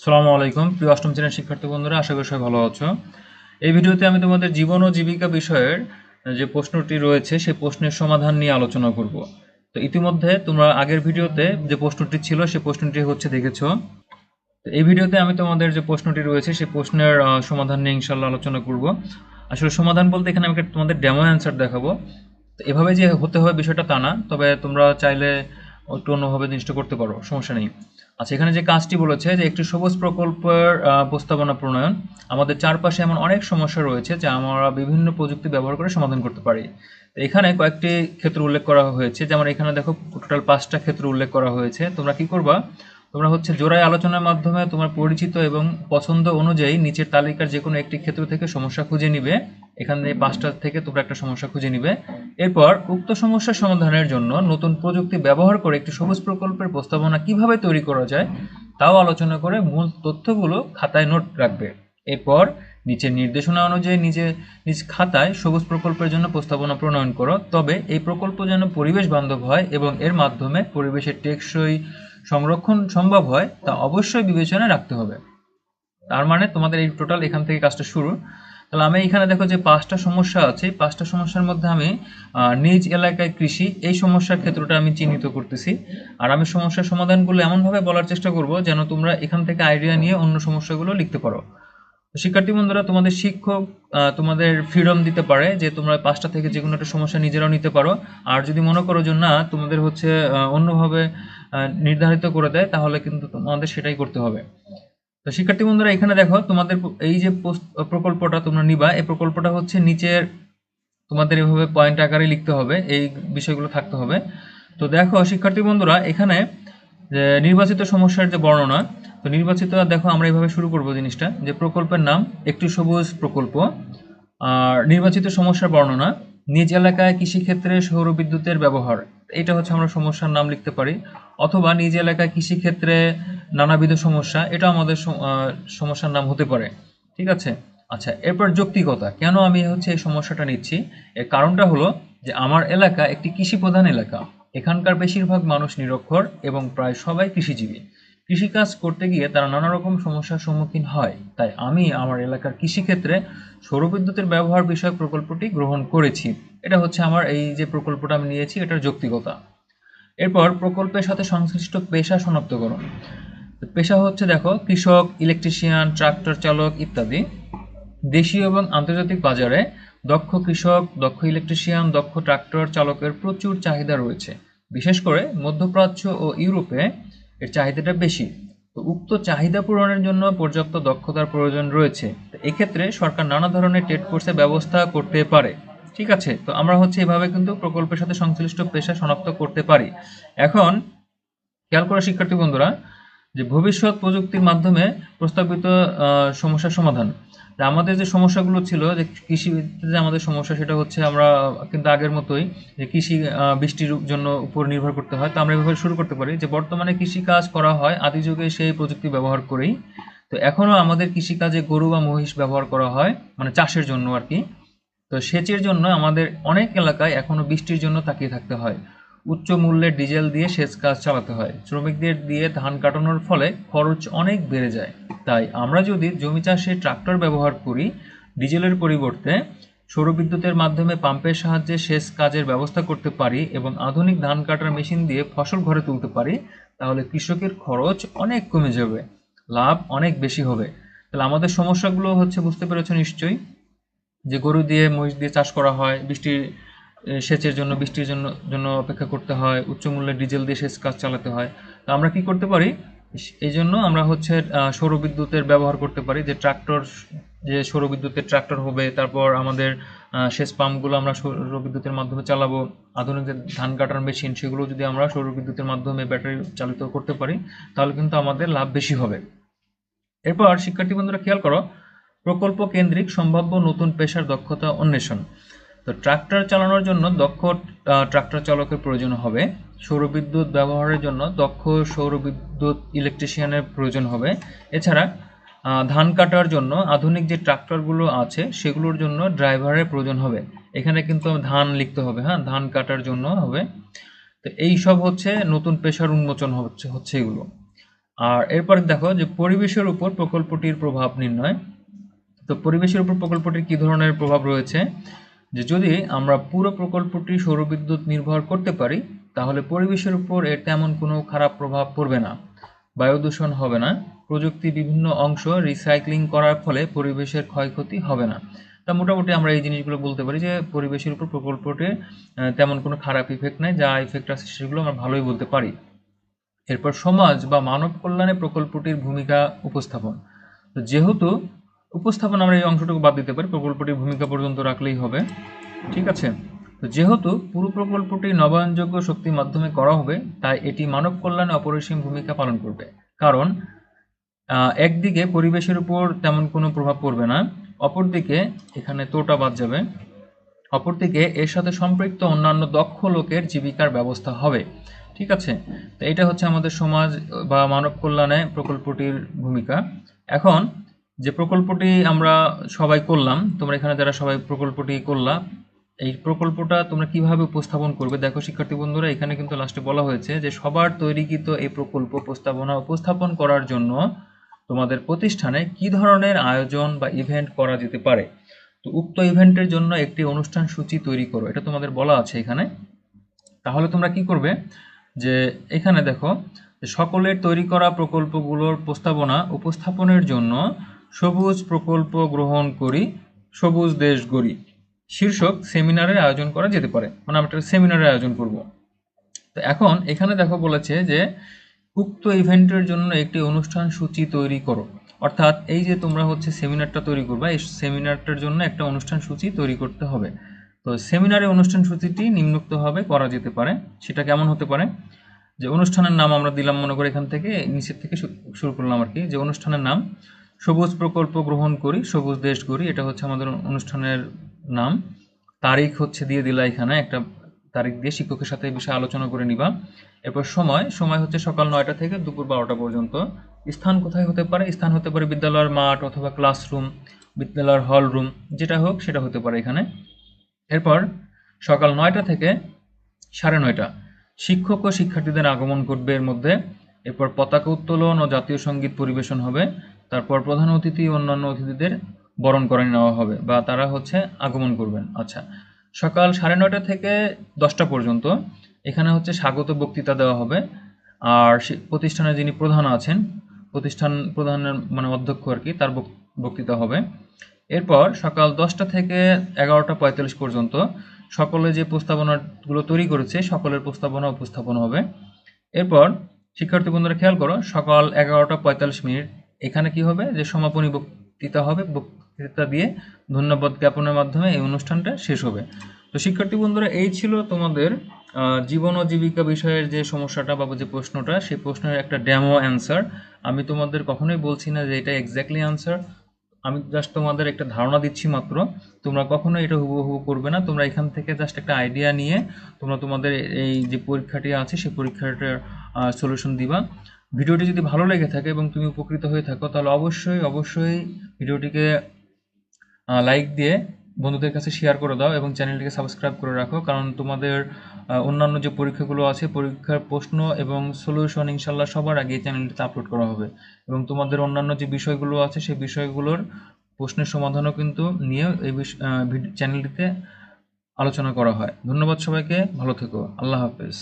সালামু আলাইকুম। প্রিয় অষ্টম শ্রেণির শিক্ষার্থী বন্ধুরা, আশা করি সবাই ভালো আছো। এই ভিডিওতে আমি তোমাদের জীবন ও জীবিকা বিষয়ের যে প্রশ্নটি রয়েছে, সেই প্রশ্নের সমাধান নিয়ে আলোচনা করব। তো ইতিমধ্যে তোমরা আগের ভিডিওতে যে প্রশ্নটি ছিল সেই প্রশ্নটি হচ্ছে দেখেছ। এই ভিডিওতে আমি তোমাদের যে প্রশ্নটি রয়েছে সেই প্রশ্নের সমাধান নিয়ে ইনশাল্লাহ আলোচনা করব। আসলে সমাধান বলতে এখানে আমি তোমাদের ডেমো অ্যান্সার দেখাবো। তো এভাবে যে হতে হবে বিষয়টা তা না, তবে তোমরা চাইলে একটু অন্যভাবে জিনিসটা করতে পারো, সমস্যা নেই। আচ্ছা এখানে যে কাজটি বলেছে যে একটি সবুজ প্রকল্পের প্রস্তাবনা প্রণয়ন, আমাদের চারপাশে এমন অনেক সমস্যা রয়েছে যা আমরা বিভিন্ন প্রযুক্তি ব্যবহার করে সমাধান করতে পারি। এখানে কয়েকটি ক্ষেত্র উল্লেখ করা হয়েছে, যেমন এখানে দেখো টোটাল পাঁচটা ক্ষেত্র উল্লেখ করা হয়েছে। তোমরা কি করবা? তোমরা হচ্ছে জোড়ায় আলোচনার মাধ্যমে তোমার পরিচিত এবং পছন্দ অনুযায়ী নিচের তালিকার যে কোনো একটি ক্ষেত্র থেকে সমস্যা খুঁজে নিবে। এখানে পাঁচটা থেকে তোমরা একটা সমস্যা খুঁজে নিবে। এরপর উক্ত সমস্যা সমাধানের জন্য নতুন প্রযুক্তি ব্যবহার করে একটি সবুজ প্রকল্পের প্রস্তাবনা কীভাবে তৈরি করা যায়, তাও আলোচনা করে মূল তথ্যগুলো খাতায় নোট রাখবে। এরপর নিচের নির্দেশনা অনুযায়ী নিজে নিজ খাতায় সবুজ প্রকল্পের জন্য প্রস্তাবনা প্রণয়ন করো। তবে এই প্রকল্প যেন পরিবেশ বান্ধব হয় এবং এর মাধ্যমে পরিবেশের টেকসই সংরক্ষণ সম্ভব হয়, তা অবশ্যই বিবেচনায় রাখতে হবে। তার মানে তোমাদের এই টোটাল এখান থেকে কাজটা শুরু। তাহলে আমি এখানে দেখো যে পাঁচটা সমস্যা আছে। পাঁচটা সমস্যার মধ্যে আমি নিজ এলাকায় কৃষি, এই সমস্যার ক্ষেত্রটা আমি চিহ্নিত করতেছি। আর আমি সমস্যার সমাধানগুলো এমনভাবে বলার চেষ্টা করব যেন তোমরা এখান থেকে আইডিয়া নিয়ে অন্য সমস্যাগুলো লিখতে পারো। শিক্ষার্থী বন্ধুরা, তোমাদের শিক্ষক তোমাদের ফ্রিডম দিতে পারে যে তোমরা পাঁচটা থেকে যে কোনো একটা সমস্যা নিজেরাও নিতে পারো। আর যদি মনে করো যে না, তোমাদের হচ্ছে অন্যভাবে নির্ধারিত করে দেয়, তাহলে কিন্তু তোমাদের সেটাই করতে হবে। তো শিক্ষার্থী বন্ধুরা, এখানে দেখো তোমাদের এই যে প্রকল্পটা তোমরা নিবা, এই প্রকল্পটা হচ্ছে নিচের তোমাদের এভাবে পয়েন্ট আকারে লিখতে হবে, এই বিষয়গুলো থাকতে হবে। তো দেখো শিক্ষার্থী বন্ধুরা, এখানে নির্বাচিত সমস্যার যে বর্ণনা, তো নির্বাচিত, দেখো আমরা এইভাবে শুরু করব জিনিসটা, যে প্রকল্পের নাম একটি সবুজ প্রকল্প, আর নির্বাচিত সমস্যার বর্ণনা, নিজ এলাকায় কৃষিক্ষেত্রে সৌর বিদ্যুতের ব্যবহার, এটা হচ্ছে আমরা সমস্যার নাম লিখতে পারি, অথবা নিজ এলাকায় কৃষিক্ষেত্রে নানাবিধ সমস্যা, এটা আমাদের সমস্যার নাম হতে পারে। ঠিক আছে? আচ্ছা এরপর যৌক্তিকতা। কেন আমি হচ্ছে এই সমস্যাটা নিচ্ছি? এর কারণটা হলো যে আমার এলাকা একটি কৃষি প্রধান এলাকা। এখানকার বেশিরভাগ মানুষ নিরক্ষর এবং প্রায় সবাই কৃষিজীবী। কৃষিকাজ করতে গিয়ে তারা নানা রকম সমস্যার সম্মুখীন হয়। তাই আমি আমার এলাকার কৃষিক্ষেত্রে সৌরবিদ্যুতের ব্যবহার বিষয়ক প্রকল্পটি গ্রহণ করেছি। এটা হচ্ছে আমার এই যে প্রকল্পটা আমি নিয়েছি, এটার যৌক্তিকতা। এরপর প্রকল্পের সাথে সংশ্লিষ্ট পেশা শনাক্তকরণ। পেশা হচ্ছে দেখো কৃষক ইলেকট্রিশিয়ান ট্রাক্টর চালক ইত্যাদি। দেশীয় এবং আন্তর্জাতিক বাজারে দক্ষ কৃষক, দক্ষ ইলেকট্রিশিয়ান দক্ষ ট্রাক্টর চালকের প্রচুর চাহিদা রয়েছে। বিশেষ করে মধ্যপ্রাচ্য ও ইউরোপে এর চাহিদাটা বেশি। তো উক্ত চাহিদা পূরণের জন্য পর্যাপ্ত দক্ষতার প্রয়োজন রয়েছে। এক্ষেত্রে সরকার নানা ধরনের টেট কোর্সের ব্যবস্থা করতে পারে। ঠিক আছে? তো আমরা হচ্ছে এভাবে কিন্তু প্রকল্পের সাথে সংশ্লিষ্ট পেশা শনাক্ত করতে পারি। এখন, খেয়াল করা শিক্ষার্থী বন্ধুরা যে ভবিষ্যৎ প্রযুক্তির মাধ্যমে প্রস্তাবিত সমস্যার সমাধান। আমাদের যে সমস্যাগুলো ছিল, যে কৃষিতে যে আমাদের সমস্যা, সেটা হচ্ছে আমরা কিন্তু আগের মতোই যে কৃষি বৃষ্টির জন্য উপর নির্ভর করতে হয়। তো আমরা এভাবে শুরু করতে পারি যে বর্তমানে কৃষি কাজ করা হয়, আদি যুগে সেই প্রযুক্তি ব্যবহার করেই। তো এখনও আমাদের কৃষিকাজে গরু বা মহিষ ব্যবহার করা হয় মানে চাষের জন্য আর কি। তো সেচের জন্য আমাদের অনেক এলাকায় এখনও বৃষ্টির জন্য তাকিয়ে থাকতে হয়। উচ্চ মূল্যের ডিজেল দিয়ে সেচ কাজ চালাতে হয়। শ্রমিকদের দিয়ে ধান কাটানোর ফলে খরচ অনেক বেড়ে যায়। তাই আমরা যদি জমি চাষে ট্রাক্টর ব্যবহার করি, ডিজেলের পরিবর্তে সৌরবিদ্যুতের মাধ্যমে পাম্পের সাহায্যে সেচ কাজের ব্যবস্থা করতে পারি এবং আধুনিক ধান কাটার মেশিন দিয়ে ফসল ঘরে তুলতে পারি, তাহলে কৃষকের খরচ অনেক কমে যাবে, লাভ অনেক বেশি হবে। তাহলে আমাদের সমস্যাগুলো হচ্ছে, বুঝতে পেরেছ নিশ্চয়ই? যে গরু দিয়ে মহিষ দিয়ে চাষ করা হয়, বৃষ্টির সেচের জন্য, বৃষ্টির জন্য জন্য অপেক্ষা করতে হয়, উচ্চ মূল্যের ডিজেল দিয়ে সেচ কাজ চালাতে হয়। তো আমরা কি করতে পারি? এই জন্য আমরা হচ্ছে সৌরবিদ্যুতের ব্যবহার করতে পারি, যে ট্রাক্টর, যে সৌরবিদ্যুতের ট্রাক্টর হবে, তারপর আমাদের সেচ পাম্পগুলো আমরা সৌরবিদ্যুতের মাধ্যমে চালাবো, আধুনিক যে ধান কাটার মেশিন, সেগুলো যদি আমরা সৌরবিদ্যুতের মাধ্যমে ব্যাটারি চালিত করতে পারি, তাহলে কিন্তু আমাদের লাভ বেশি হবে। এরপর, শিক্ষার্থী বন্ধুরা, খেয়াল করো, প্রকল্প কেন্দ্রিক সম্ভাব্য নতুন পেশার দক্ষতা অন্বেষণ। তো ট্রাক্টর চালানোর জন্য দক্ষ ট্রাক্টর চালকের প্রয়োজন হবে। সৌরবিদ্যুৎ ব্যবহারের জন্য দক্ষ সৌরবিদ্যুৎ ইলেকট্রিশিয়ানের প্রয়োজন হবে। এছাড়া ধান কাটার জন্য আধুনিক যে ট্রাক্টরগুলো আছে, সেগুলোর জন্য ড্রাইভারের প্রয়োজন হবে। এখানে কিন্তু ধান লিখতে হবে হ্যাঁ? ধান কাটার জন্য হবে। তো এই সব হচ্ছে নতুন পেশার উন্মোচন হচ্ছে হচ্ছে এগুলো। আর এরপরে দেখো যে পরিবেশের উপর প্রকল্পটির প্রভাব নির্ণয়। তো পরিবেশের উপর প্রকল্পটির কি ধরনের প্রভাব রয়েছে? যে যদি আমরা পুরো প্রকল্পটি সৌরবিদ্যুৎ নির্ভর করতে পারি, তাহলে পরিবেশের উপর এর তেমন কোনো খারাপ প্রভাব পড়বে না। বায়ু দূষণ হবে না। প্রযুক্তি বিভিন্ন অংশ রিসাইক্লিং করার ফলে পরিবেশের ক্ষয়ক্ষতি হবে না। তা মোটামুটি আমরা এই জিনিসগুলো বলতে পারি যে, পরিবেশের উপর প্রকল্পটির তেমন কোনো খারাপ ইফেক্ট নেই। যা ইফেক্ট আছে সেগুলো আমরা ভালোই বলতে পারি। এরপর সমাজ বা মানব কল্যাণে প্রকল্পটির ভূমিকা উপস্থাপন। যেহেতু উপস্থাপন আমরা এই অংশটুকু বাদ দিতে পারি, প্রকল্পটির ভূমিকা পর্যন্ত রাখলেই হবে। ঠিক আছে? তো যেহেতু পুরো প্রকল্পটি নবায়নযোগ্য শক্তির মাধ্যমে করা হবে, তাই এটি মানব কল্যাণে অপরিসীম ভূমিকা পালন করবে। কারণ একদিকে পরিবেশের উপর তেমন কোনো প্রভাব পড়বে না, অপরদিকে এখানে তোটা বাদ যাবে, অপরদিকে এর সাথে সম্পৃক্ত অন্যান্য দক্ষ লোকের জীবিকার ব্যবস্থা হবে। ঠিক আছে? তো এটা হচ্ছে আমাদের সমাজ বা মানব কল্যাণে প্রকল্পটির ভূমিকা। এখন যে প্রকল্পটি আমরা সবাই করলাম, তোমরা এখানে যারা সবাই প্রকল্পটি করলা, এই প্রকল্পটা তোমরা কীভাবে উপস্থাপন করবে? দেখো শিক্ষার্থী বন্ধুরা, এখানে কিন্তু লাস্টে বলা হয়েছে যে সবার তৈরিকৃত এই প্রকল্প উপস্থাপনা, উপস্থাপন করার জন্য তোমাদের প্রতিষ্ঠানে কি ধরনের আয়োজন বা ইভেন্ট করা যেতে পারে? তো উক্ত ইভেন্টের জন্য একটি অনুষ্ঠান সূচি তৈরি করো, এটা তোমাদের বলা আছে এখানে। তাহলে তোমরা কি করবে? যে এখানে দেখো সকলের তৈরি করা প্রকল্পগুলোর প্রস্তাবনা উপস্থাপনের জন্য সবুজ প্রকল্প গ্রহণ করি, সবুজ দেশ গড়ি। শীর্ষক সেমিনারের আয়োজন করা যেতে পারে। মানে আমরা একটা সেমিনারের আয়োজন করব। তো এখন এখানে দেখো বলেছে যে, উক্ত ইভেন্টের জন্য একটি অনুষ্ঠান সূচি তৈরি করো। অর্থাৎ এই যে তোমরা হচ্ছে সেমিনারটা তৈরি করবে, এই সেমিনারটার জন্য একটা অনুষ্ঠান সূচি তৈরি করতে হবে। তো সেমিনারে অনুষ্ঠান সূচিটি নিম্নোক্তভাবে করা যেতে পারে। সেটা কেমন হতে পারে? যে অনুষ্ঠানের নাম আমরা দিলাম মনে করে এখান থেকে, নিচের থেকে শুরু করলাম আর কি। যে অনুষ্ঠানের নাম সবুজ প্রকল্প গ্রহণ করি, সবুজ দেশ গড়ি, এটা হচ্ছে আমাদের অনুষ্ঠানের নাম। তারিখ হচ্ছে দিয়ে দিলা এখানে, একটা তারিখ দিয়ে শিক্ষকের সাথে এই বিষয়ে আলোচনা করে নিবা। এরপর সময় সময় হচ্ছে সকাল নয়টা থেকে দুপুর বারোটা পর্যন্ত। স্থান কোথায় হতে পারে? স্থান হতে পারে বিদ্যালয়ের মাঠ অথবা ক্লাসরুম, বিদ্যালয়ের হল রুম যেটা হোক সেটা হতে পারে এখানে। এরপর সকাল নয়টা থেকে সাড়ে নয়টা, শিক্ষক ও শিক্ষার্থীদের আগমন ঘটবে এর মধ্যে। এরপর পতাকা উত্তোলন ও জাতীয় সংগীত পরিবেশন হবে। তারপর প্রধান অতিথি অন্যান্য অতিথিদের বরণ করে নেওয়া হবে বা তারা হচ্ছে আগমন করবেন। আচ্ছা সকাল সাড়ে নয়টা থেকে দশটা পর্যন্ত এখানে হচ্ছে স্বাগত বক্তৃতা দেওয়া হবে। আর প্রতিষ্ঠানের যিনি প্রধান আছেন, প্রতিষ্ঠান প্রধানের মানে অধ্যক্ষ আর কি, তার বক- বক্তৃতা হবে। এরপর সকাল দশটা থেকে এগারোটা পঁয়তাল্লিশ পর্যন্ত সকলে যে প্রস্তাবনাগুলো তৈরি করেছে, সকলের প্রস্তাবনা উপস্থাপন হবে। এরপর, শিক্ষার্থী বন্ধুরা খেয়াল করো, সকাল এগারোটা পঁয়তাল্লিশ মিনিট এখানে কি হবে? যে সমাপনী বক্তৃতা হবে, বক্তৃতা দিয়ে ধন্যবাদ জ্ঞাপনের মাধ্যমে এই অনুষ্ঠানটা শেষ হবে। তো শিক্ষার্থী বন্ধুরা, এই ছিল তোমাদের জীবন ও জীবিকা বিষয়ের যে সমস্যাটা বা যে প্রশ্নটা, সেই প্রশ্নের একটা ড্যামো অ্যান্সার আমি তোমাদের কখনোই বলছি না যে এটা এক্স্যাক্টলি অ্যান্সার আমি জাস্ট তোমাদের একটা ধারণা দিচ্ছি মাত্র। তোমরা কখনো এটা হুবহু করবে না। তোমরা এখান থেকে জাস্ট একটা আইডিয়া নিয়ে তোমরা তোমাদের এই যে পরীক্ষাটি আছে, সেই পরীক্ষাটার সলিউশন দিবা। ভিডিওটি যদি ভালো লেগে থাকে এবং তুমি উপকৃত হয়ে থাকো, তাহলে অবশ্যই অবশ্যই ভিডিওটিকে লাইক দিয়ে বন্ধুদের কাছে শেয়ার করে দাও এবং চ্যানেলটিকে সাবস্ক্রাইব করে রাখো। কারণ তোমাদের অন্যান্য যে পরীক্ষাগুলো আছে, পরীক্ষার প্রশ্ন এবং সলিউশন ইনশাল্লাহ সবার আগে এই চ্যানেলটিতে আপলোড করা হবে। এবং তোমাদের অন্যান্য যে বিষয়গুলো আছে, সেই বিষয়গুলোর প্রশ্নের সমাধানও কিন্তু নিয়ে এই চ্যানেলটিতে আলোচনা করা হয়। ধন্যবাদ সবাইকে, ভালো থেকো। আল্লাহ হাফেজ।